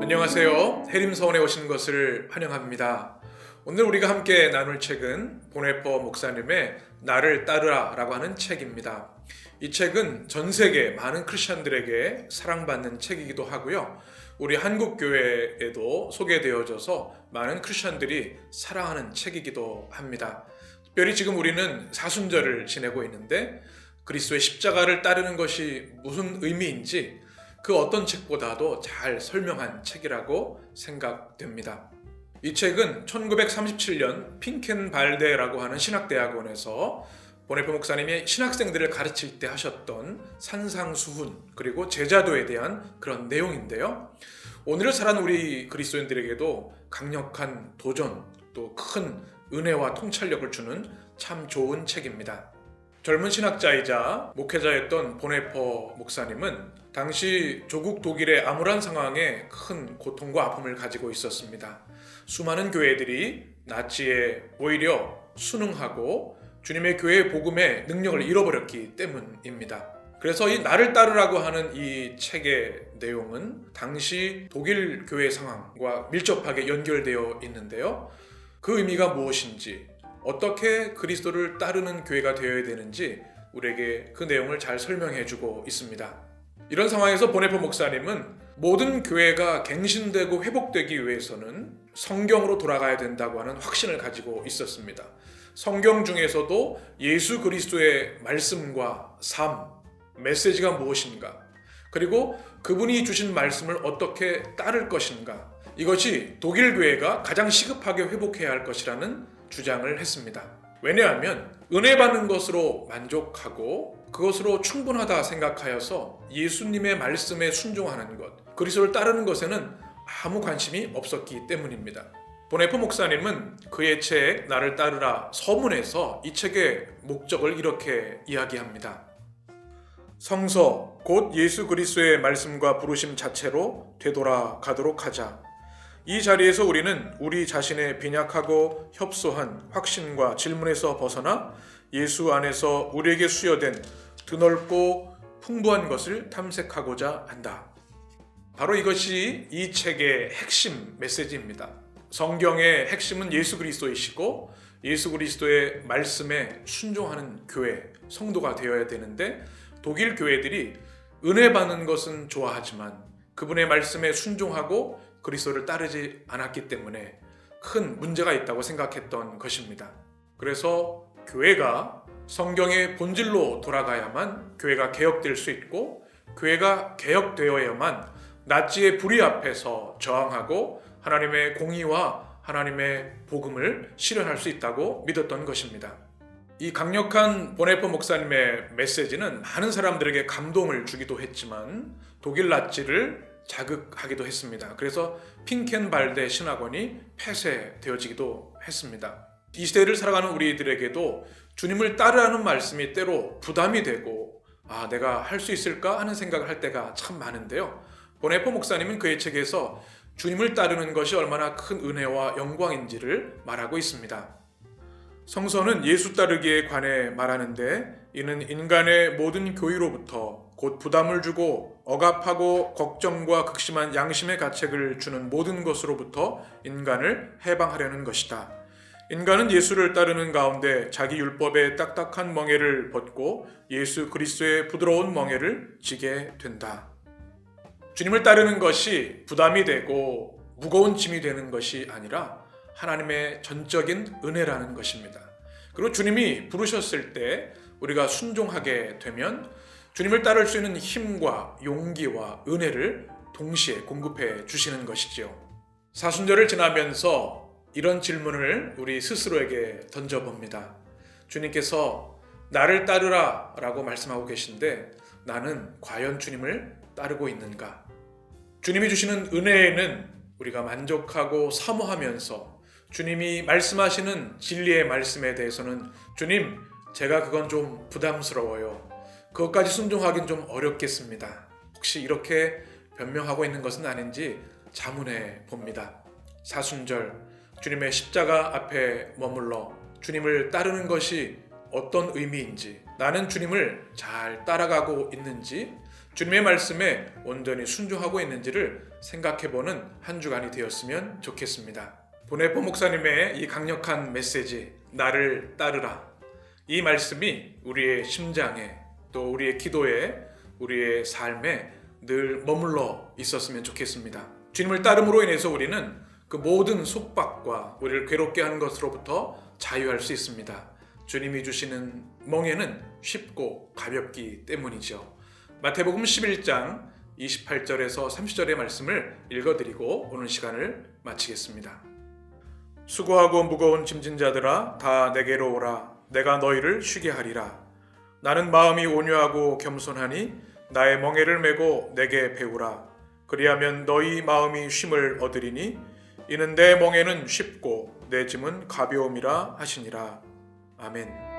안녕하세요. 해림서원에 오신 것을 환영합니다. 오늘 우리가 함께 나눌 책은 보네퍼 목사님의 나를 따르라 라고 하는 책입니다. 이 책은 전 세계 많은 크리스천들에게 사랑받는 책이기도 하고요. 우리 한국 교회에도 소개되어져서 많은 크리스천들이 사랑하는 책이기도 합니다. 특별히 지금 우리는 사순절을 지내고 있는데 그리스도의 십자가를 따르는 것이 무슨 의미인지 그 어떤 책보다도 잘 설명한 책이라고 생각됩니다. 이 책은 1937년 핑켄발데라고 하는 신학대학원에서 보네포 목사님이 신학생들을 가르칠 때 하셨던 산상수훈 그리고 제자도에 대한 그런 내용인데요. 오늘을 살아는 우리 그리스도인들에게도 강력한 도전 또 큰 은혜와 통찰력을 주는 참 좋은 책입니다. 젊은 신학자이자 목회자였던 보네퍼 목사님은 당시 조국 독일의 암울한 상황에 큰 고통과 아픔을 가지고 있었습니다. 수많은 교회들이 나치에 오히려 순응하고 주님의 교회의 복음의 능력을 잃어버렸기 때문입니다. 그래서 이 나를 따르라고 하는 이 책의 내용은 당시 독일 교회 상황과 밀접하게 연결되어 있는데요. 그 의미가 무엇인지, 어떻게 그리스도를 따르는 교회가 되어야 되는지 우리에게 그 내용을 잘 설명해 주고 있습니다. 이런 상황에서 보네포 목사님은 모든 교회가 갱신되고 회복되기 위해서는 성경으로 돌아가야 된다고 하는 확신을 가지고 있었습니다. 성경 중에서도 예수 그리스도의 말씀과 삶, 메시지가 무엇인가, 그리고 그분이 주신 말씀을 어떻게 따를 것인가, 이것이 독일 교회가 가장 시급하게 회복해야 할 것이라는 주장을 했습니다. 왜냐하면 은혜 받는 것으로 만족하고 그것으로 충분하다 생각하여서 예수님의 말씀에 순종하는 것, 그리스도를 따르는 것에는 아무 관심이 없었기 때문입니다. 보네포 목사님은 그의 책 나를 따르라 서문에서 이 책의 목적을 이렇게 이야기합니다. 성서 곧 예수 그리스도의 말씀과 부르심 자체로 되돌아가도록 하자. 이 자리에서 우리는 우리 자신의 빈약하고 협소한 확신과 질문에서 벗어나 예수 안에서 우리에게 수여된 드넓고 풍부한 것을 탐색하고자 한다. 바로 이것이 이 책의 핵심 메시지입니다. 성경의 핵심은 예수 그리스도이시고 예수 그리스도의 말씀에 순종하는 교회, 성도가 되어야 되는데 독일 교회들이 은혜 받는 것은 좋아하지만 그분의 말씀에 순종하고 그리스도를 따르지 않았기 때문에 큰 문제가 있다고 생각했던 것입니다. 그래서 교회가 성경의 본질로 돌아가야만 교회가 개혁될 수 있고 교회가 개혁되어야만 나치의 불의 앞에서 저항하고 하나님의 공의와 하나님의 복음을 실현할 수 있다고 믿었던 것입니다. 이 강력한 보네퍼 목사님의 메시지는 많은 사람들에게 감동을 주기도 했지만 독일 나치를 자극하기도 했습니다. 그래서 핑켄발데 신학원이 폐쇄되어지기도 했습니다. 이 시대를 살아가는 우리들에게도 주님을 따르라는 말씀이 때로 부담이 되고 아 내가 할 수 있을까 하는 생각을 할 때가 참 많은데요. 보네포 목사님은 그의 책에서 주님을 따르는 것이 얼마나 큰 은혜와 영광인지를 말하고 있습니다. 성서는 예수 따르기에 관해 말하는데 이는 인간의 모든 교의로부터 곧 부담을 주고 억압하고 걱정과 극심한 양심의 가책을 주는 모든 것으로부터 인간을 해방하려는 것이다. 인간은 예수를 따르는 가운데 자기 율법의 딱딱한 멍에를 벗고 예수 그리스도의 부드러운 멍에를 지게 된다. 주님을 따르는 것이 부담이 되고 무거운 짐이 되는 것이 아니라 하나님의 전적인 은혜라는 것입니다. 그리고 주님이 부르셨을 때 우리가 순종하게 되면 주님을 따를 수 있는 힘과 용기와 은혜를 동시에 공급해 주시는 것이지요. 사순절을 지나면서 이런 질문을 우리 스스로에게 던져봅니다. 주님께서 나를 따르라 라고 말씀하고 계신데 나는 과연 주님을 따르고 있는가? 주님이 주시는 은혜에는 우리가 만족하고 사모하면서 주님이 말씀하시는 진리의 말씀에 대해서는 주님, 제가 그건 좀 부담스러워요. 그것까지 순종하긴 좀 어렵겠습니다. 혹시 이렇게 변명하고 있는 것은 아닌지 자문해 봅니다. 사순절 주님의 십자가 앞에 머물러 주님을 따르는 것이 어떤 의미인지, 나는 주님을 잘 따라가고 있는지, 주님의 말씀에 온전히 순종하고 있는지를 생각해보는 한 주간이 되었으면 좋겠습니다. 보네포 목사님의 이 강력한 메시지, 나를 따르라. 이 말씀이 우리의 심장에 또 우리의 기도에 우리의 삶에 늘 머물러 있었으면 좋겠습니다. 주님을 따름으로 인해서 우리는 그 모든 속박과 우리를 괴롭게 하는 것으로부터 자유할 수 있습니다. 주님이 주시는 멍에는 쉽고 가볍기 때문이죠. 마태복음 11장 28절에서 30절의 말씀을 읽어드리고 오늘 시간을 마치겠습니다. 수고하고 무거운 짐진 자들아 다 내게로 오라. 내가 너희를 쉬게 하리라. 나는 마음이 온유하고 겸손하니 나의 멍에를 메고 내게 배우라. 그리하면 너희 마음이 쉼을 얻으리니 이는 내 멍에는 쉽고 내 짐은 가벼움이라 하시니라. 아멘